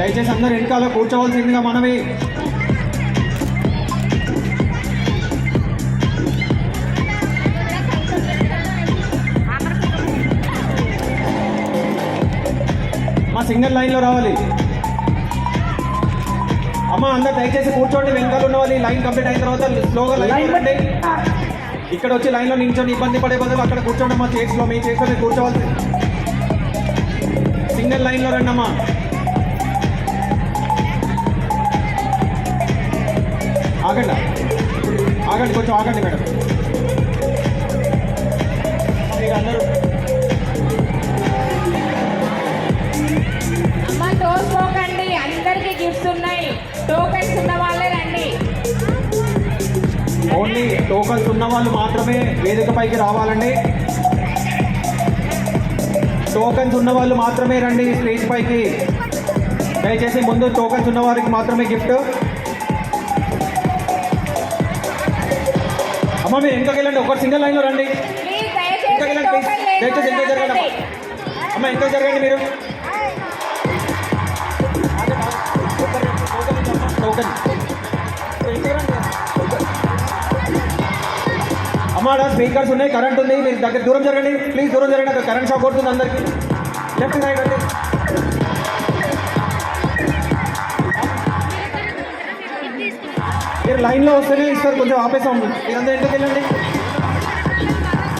దయచేసి అందరు వెనకాల కూర్చోవలసిందిగా మనవి. మా సింగిల్ లైన్లో రావాలి. అమ్మ అందరు దయచేసి కూర్చోండి వెనకాల ఉన్న వాళ్ళు లైన్ కంప్లీట్ అయిన తర్వాత స్లోగా లైన్ రండి ఇక్కడ వచ్చి లైన్లో నించొని ఇబ్బంది పడే బదులు అక్కడ కూర్చోండి అమ్మా చైర్స్లో మీ చైర్స్లో మీరు కూర్చోవాలి. సింగిల్ లైన్లో రండి ఆగండి. ఆగండి కొంచెం ఆగండి మేడం. మీరు అందరూ అమ్మ తోసుకోకండి అందరికి గిఫ్ట్స్ ఉన్నాయి. టోకెన్స్ ఉన్న వాళ్ళే రండి. ఓన్లీ టోకన్స్ ఉన్న వాళ్ళు మాత్రమే వేదిక పైకి రావాలండి. టోకన్స్ ఉన్న వాళ్ళు మాత్రమే రండి స్టేజ్ పైకి. దయచేసి ముందు టోకన్స్ ఉన్న వారికి మాత్రమే గిఫ్ట్ అమ్మ మీరు ఎంతకు వెళ్ళండి. ఒక సింగిల్ లైన్లో రండి. దయచేసి వెళ్ళండి దయచేసి జరగండి. అమ్మ. అమ్మ ఎంత జరగండి మీరు. అమ్మాడ స్పీకర్స్ ఉన్నాయి కరెంట్ ఉంది. మీరు దగ్గర దూరం జరగండి. ప్లీజ్ దూరం జరగండి. అక్కడ కరెంట్ షాక్ కొడుతుంది అందరికి. లెఫ్ట్ సైడ్ అండి మీరు లైన్లో వస్తేనే ఇస్తారు కొంచెం ఆపేసాం మీరందరూ ఇంటికి వెళ్ళండి.